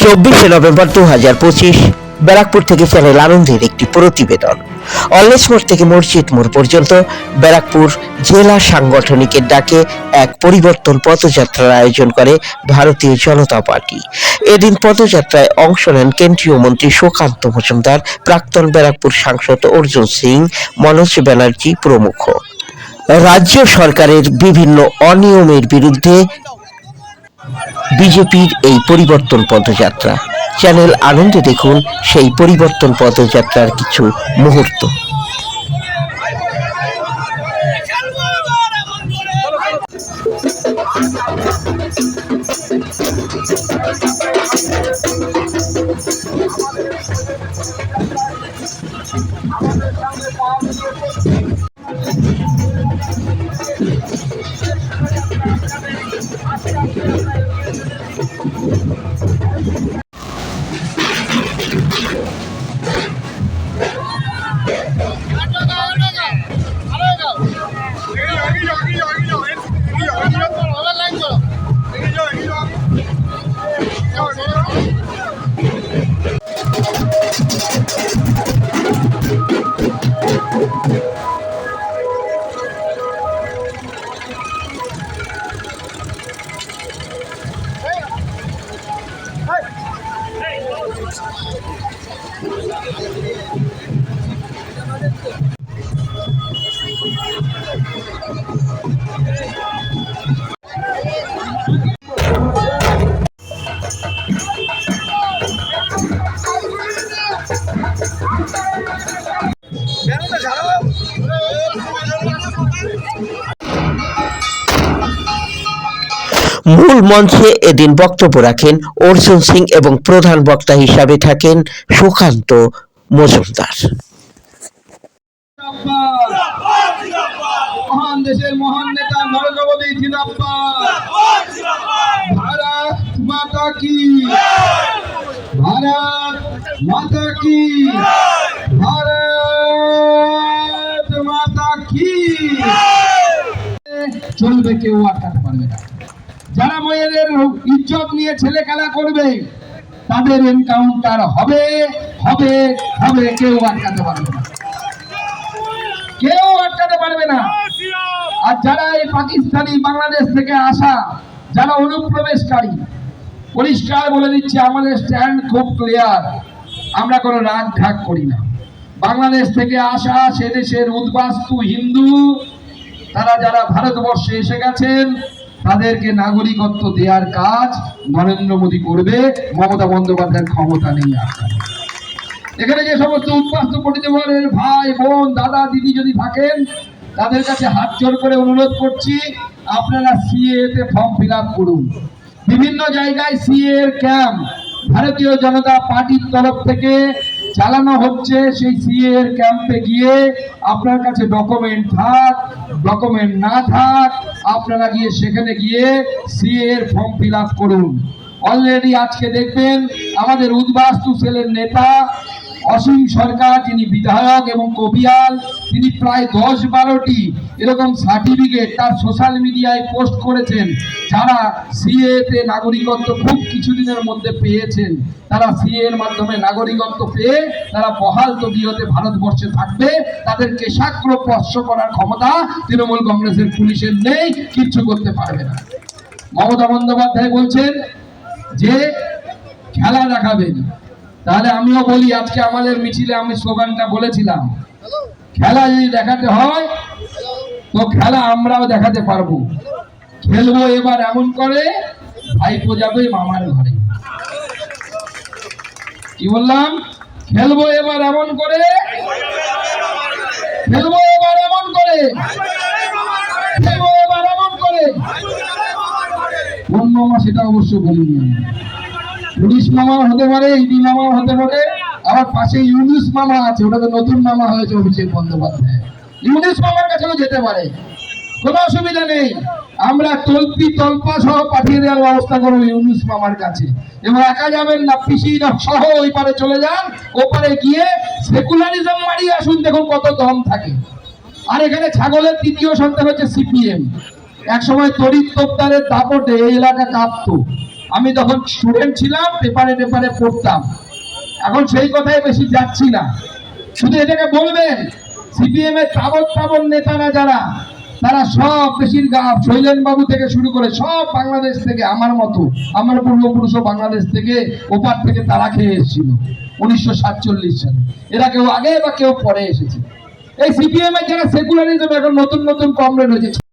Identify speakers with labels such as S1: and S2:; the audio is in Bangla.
S1: চব্বিশে নভেম্বর দু হাজার পঁচিশ, ব্যারাকপুর থেকে চ্যানেল আনন্দের একটি প্রতিবেদন। অল্লেস মোড় থেকে মসজিদ মোড় পর্যন্ত ব্যারাকপুর জেলা সাংগঠনিকের ডাকে এক পরিবর্তন পদযাত্রার আয়োজন করে ভারতীয় জনতা পার্টি। এদিন পদযাত্রায় অংশ নেন কেন্দ্রীয় মন্ত্রী সুকান্ত মজুমদার, প্রাক্তন ব্যারাকপুর সাংসদ অর্জুন সিং, মনোজ ব্যানার্জি প্রমুখ। রাজ্য সরকারের বিভিন্ন অনিয়মের বিরুদ্ধে বিজেপির এই পরিবর্তন পদযাত্রা। চ্যানেল আনন্দে দেখুন সেই পরিবর্তন পদযাত্রার কিছু মুহূর্ত। 何? মূল মঞ্চে এদিন বক্তব্য রাখেন অর্জুন সিং এবং প্রধান বক্তা হিসাবে থাকেন সুকান্ত মজুমদার।
S2: মহান দেশের মহান নেতা নরেন্দ্র ভারত মাতা কি? ভারত মাতা কি? ভারত মাতা কি? চলবে কেউ আটকাতে পারবে না। যারা মেয়েদের ইজ্জত নিয়ে ছেলে খেলা করবে, তাদের এনকাউন্টার হবে হবে হবে, কেউ আটকাতে পারবে না। কেউ আটকাতে পারবে না। আর যারা এই পাকিস্তানি বাংলাদেশ থেকে আসা, যারা অনুপ্রবেশকারী, পরিষ্কার বলে দিচ্ছে, আমাদের স্ট্যান্ড খুব ক্লিয়ার আমরা কোনো রাগ ঢাক করি না। বাংলাদেশ থেকে আসা, সে দেশের উদ্বাস্তু হিন্দু, তারা যারা ভারতবর্ষে এসে গেছেন তাদেরকে নাগরিকত্ব দেওয়ার কাজ নরেন্দ্র মোদী করবে। মমতা বন্দ্যোপাধ্যায়ের ক্ষমতা নেই আর এখানে যে সমস্ত উদ্বাস্তু পরিবারের ভাই, বোন, দাদা, দিদি যদি থাকেন, তাদের কাছে হাত জোর করে অনুরোধ করছি, আপনারা সিএ তে ফর্ম ফিল করুন। বিভিন্ন জায়গায় সিএ এর ক্যাম্প ভারতীয় জনতা পার্টির তরফ থেকে চালানো হচ্ছে, সেই সিএ এর ক্যাম্পে গিয়ে আপনার কাছে ডকুমেন্ট থাক ডকুমেন্ট না থাক, আপনারা গিয়ে সেখানে গিয়ে সিএ এর ফর্ম ফিল করুন। অলরেডি আজকে দেখবেন আমাদের উদ্বাস্তু সেলের নেতা অসীম সরকার, যিনি বিধায়ক এবং কবিয়াল, তিনি প্রায় দশ বারোটি এরকম সার্টিফিকেট তার সোশ্যাল মিডিয়ায় পোস্ট করেছেন, যারা সিএ তে নাগরিকত্ব খুব কিছুদিনের মধ্যে পেয়েছেন। তারা সিএ এর মাধ্যমে নাগরিকত্ব পেয়ে তারা বহাল তবিয়তে ভারতবর্ষে থাকবে। তাদের কেশাগ্র স্পর্শ করার ক্ষমতা তৃণমূল কংগ্রেসের পুলিশের নেই, কিচ্ছু করতে পারবে না। মমতা বন্দ্যোপাধ্যায় বলছেন যে, খেলা দেখাবেন। তাহলে আমিও বলি, আজকে আমাদের মিছিলে আমি স্লোগানটা বলেছিলাম। খেলা যদি দেখাতে হয়, তো খেলা আমরাও দেখাতে পারব। খেলব এবার এমন করে, ভাইপো যাবে মামার ঘরে। কি বললাম? খেলব এবার এমন করে, খেলব এবার এমন করে, খেলব এবার এমন করে। অন্য মামা সেটা অবশ্য বলিনি। পুলিশ মামা হতে পারে, ইডি মামা হতে পারে। আবার পাশে ইউনুস মামা আছে ওটা তো নতুন মামা হয়েছে অভিষেক বন্দ্যোপাধ্যায়। ইউনুস মামার কাছেও যেতে পারে, কোনো অসুবিধা নেই। আমরা তল্পি তল্পা সহ পাঠিয়ে দেওয়ার ব্যবস্থা করব ইউনুস মামার কাছে। এবং একা যাবেন না পিসি সহ ওই পারে চলে যান, ওপারে গিয়ে সেকুলারিজম মারিয়ে আসুন, দেখুন কত দম থাকে। আর এখানে ছাগলের তৃতীয় সন্তান হচ্ছে সিপিএম। এক সময় তরিত তোপদারের দাপটে এই এলাকা কাঁপতো। আমি তখন স্টুডেন্ট ছিলাম পেপারে পেপারে পড়তাম। এখন সেই কথাই বেশি যাচ্ছি না। শুধু এটাকে বলবেন সিপিএম এর তাবৎ তাবৎ নেতারা যারা, তারা সব বেশিরভাগ শৈলেন বাবু থেকে শুরু করে সব বাংলাদেশ থেকে আমার মতো, আমার পূর্বপুরুষও বাংলাদেশ থেকে ওপার থেকে তারা খেয়ে এসেছিল, উনিশশো সাতচল্লিশ সালে। এরা কেউ আগে বা কেউ পরে এসেছে। এই সিপিএম এর যারা সেকুলারিজম এখন নতুন নতুন কমরেড হয়েছে